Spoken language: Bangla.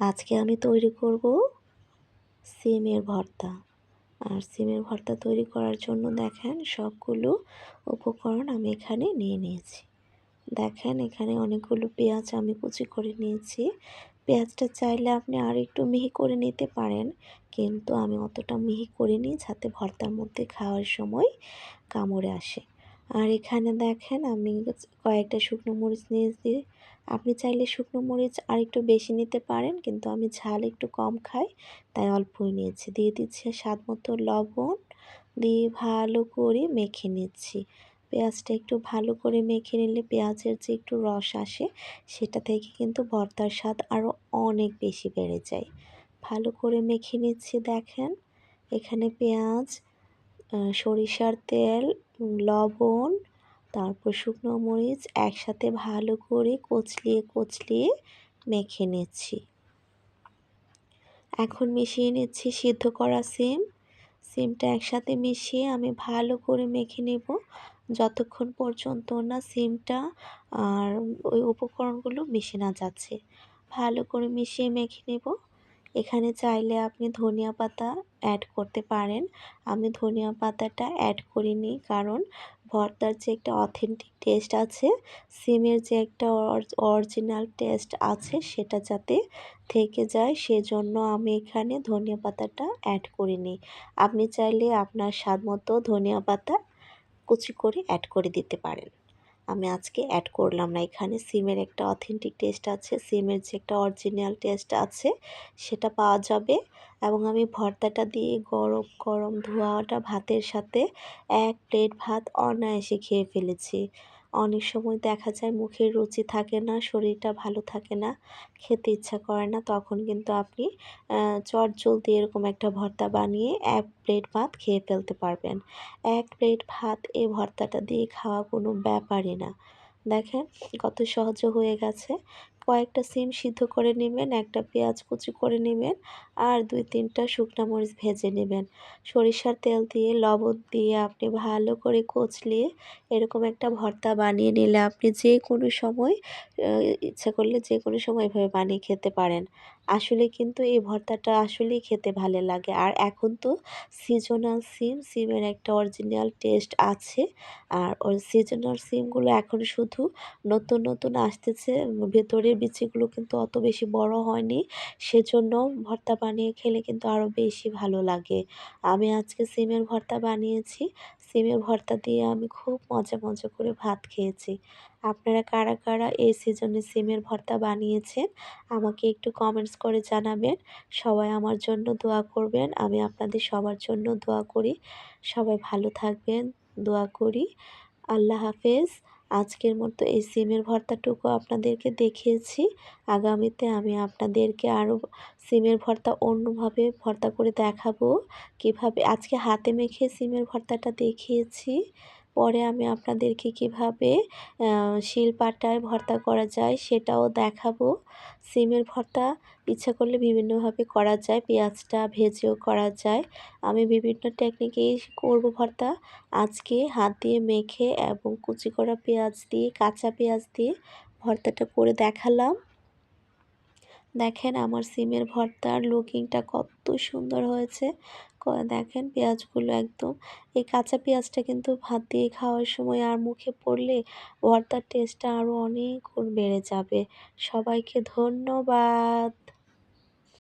আজকে আমি তৈরি করব সিমের ভর্তা। আর সিমের ভর্তা তৈরি করার জন্য দেখেন সবগুলো উপকরণ আমি এখানে নিয়ে নিয়েছি। দেখেন এখানে অনেকগুলো পেঁয়াজ আমি কুচি করে নিয়েছি। পেঁয়াজটা চাইলে আপনি আর একটু মিহি করে নিতে পারেন, কিন্তু আমি অতটা মিহি করে নিই যাতে ভর্তার মধ্যে খাওয়ার সময় কামড়ে আসে। আর এখানে দেখেন আমি কয়েকটা শুকনো মরিচ নিয়েছি। আপনি চাইলে শুকনো মরিচ আর একটু বেশি নিতে পারেন, কিন্তু আমি ঝাল একটু কম খাই, তাই অল্পই নিয়েছি। দিয়ে দিচ্ছি স্বাদ মতো লবণ, দিয়ে ভালো করে মেখে নিচ্ছি। পেঁয়াজটা একটু ভালো করে মেখে নিলে পেঁয়াজের যে একটু রস আসে, সেটা থেকে কিন্তু ভর্তার স্বাদ আরও অনেক বেশি বেড়ে যায়। ভালো করে মেখে নিচ্ছি, দেখেন। এখানে পেঁয়াজ সরিষার তেল লবণ, তারপর শুকনো মরিচ একসাথে ভালো করে কচলিয়ে কচলিয়ে মেখে নিচ্ছি। এখন মিশিয়ে নিচ্ছি সিদ্ধ করা সিম। সিমটা একসাথে মিশিয়ে আমি ভালো করে মেখে নেব। যতক্ষণ পর্যন্ত না সিমটা আর ওই উপকরণগুলো মিশে না যাচ্ছে, ভালো করে মিশিয়ে মেখে নেব। এখানে চাইলে আপনি ধনিয়া পাতা অ্যাড করতে পারেন। আমি ধনিয়া পাতাটা অ্যাড করিনি কারণ ভর্তার যে একটা অথেন্টিক টেস্ট আছে, সিমের যে একটা অরিজিনাল টেস্ট আছে সেটা যাতে থেকে যায় সেজন্য আমি এখানে ধনিয়া পাতাটা অ্যাড করিনি। আপনি চাইলে আপনার স্বাদ মতো ধনিয়া পাতা কুচি করে অ্যাড করে দিতে পারেন। আমি আজকে অ্যাড করলাম না। এখানে সিমের একটা অথেন্টিক টেস্ট আছে, সিমের যে একটা অরিজিনাল টেস্ট আছে, সেটা পাওয়া যাবে। এবং আমি ভর্তাটা দিয়ে গরম গরম ধোয়াটা ভাতের সাথে এক প্লেট ভাত অনায়াসে খেয়ে ফেলেছি। অনেক সময় দেখা যায় মুখের রুচি থাকে না, শরীরটা ভালো থাকে না, খেতে ইচ্ছা করে না, তখন কিন্তু আপনি চট জলদি এরকম একটা ভর্তা বানিয়ে এক প্লেট ভাত খেয়ে ফেলতে পারবেন। এক প্লেট ভাত এই ভর্তাটা দিয়ে খাওয়া কোনো ব্যাপারই না। দেখেন কত সহজ হয়ে গেছে। কয়েকটা সিম সিদ্ধ করে নেবেন, একটা পেঁয়াজ কুচি করে নেবেন আর দুই তিনটা শুকনো মরিচ ভেজে নেবেন। সরিষার তেল দিয়ে, লবণ দিয়ে আপনি ভালো করে কচলিয়ে এরকম একটা ভর্তা বানিয়ে নিলে আপনি যে কোনো সময় ইচ্ছা করলে যে কোনো সময় এভাবে বানিয়ে খেতে পারেন। আসলে কিন্তু এই ভর্তাটা আসলেই খেতে ভালো লাগে। আর এখন তো সিজনাল সিম, সিমের একটা অরিজিনাল টেস্ট আছে। আর ওই সিজনাল সিমগুলো এখন শুধু নতুন নতুন আসতেছে ভেতরের বিচিগুলো কিন্তু অত বেশি বড় হয়নি। সেজন্য ভর্তা বানিয়ে খেলে কিন্তু আরও বেশি ভালো লাগে। আমি আজকে সিমের ভর্তা বানিয়েছি। সিমের ভর্তা দিয়ে আমি খুব মজা মজা করে ভাত খেয়েছি। আপনারা কারা কারা এই সিজনে সিমের ভর্তা বানিয়েছেন, আমাকে একটু কমেন্টস করে জানাবেন। সবাই আমার জন্য দোয়া করবেন, আমি আপনাদের সবার জন্য দোয়া করি। সবাই ভালো থাকবেন, দোয়া করি। আল্লাহ হাফেজ। আজকের মতো এই সিমের ভর্তাটুকু আপনাদেরকে দেখিয়েছি। আগামীতে আমি আপনাদেরকে আরও সিমের ভর্তা অন্যভাবে ভর্তা করে দেখাবো। কীভাবে আজকে হাতে মেখে সিমের ভর্তাটা দেখিয়েছি। পরে আমি আপনাদেরকে কীভাবে শিলপাটায় ভর্তা করা যায় সেটাও দেখাবো। সিমের ভর্তা ইচ্ছা করলে বিভিন্নভাবে করা যায়, পেঁয়াজটা ভেজেও করা যায়। আমি বিভিন্ন টেকনিকেই করব ভর্তা। আজকে হাত দিয়ে মেখে এবং কুচি করা পেঁয়াজ দিয়ে, কাঁচা পেঁয়াজ দিয়ে ভর্তাটা করে দেখালাম। দেখেন আমার সিমের ভর্তার লুকিংটা কত সুন্দর হয়েছে। দেখেন পেঁয়াজগুলো একদম। এই কাঁচা পেঁয়াজটা কিন্তু ভাত দিয়ে খাওয়ার সময় আর মুখে পড়লে ভর্তার টেস্টটা আরও অনেক গুণ বেড়ে যাবে। সবাইকে ধন্যবাদ।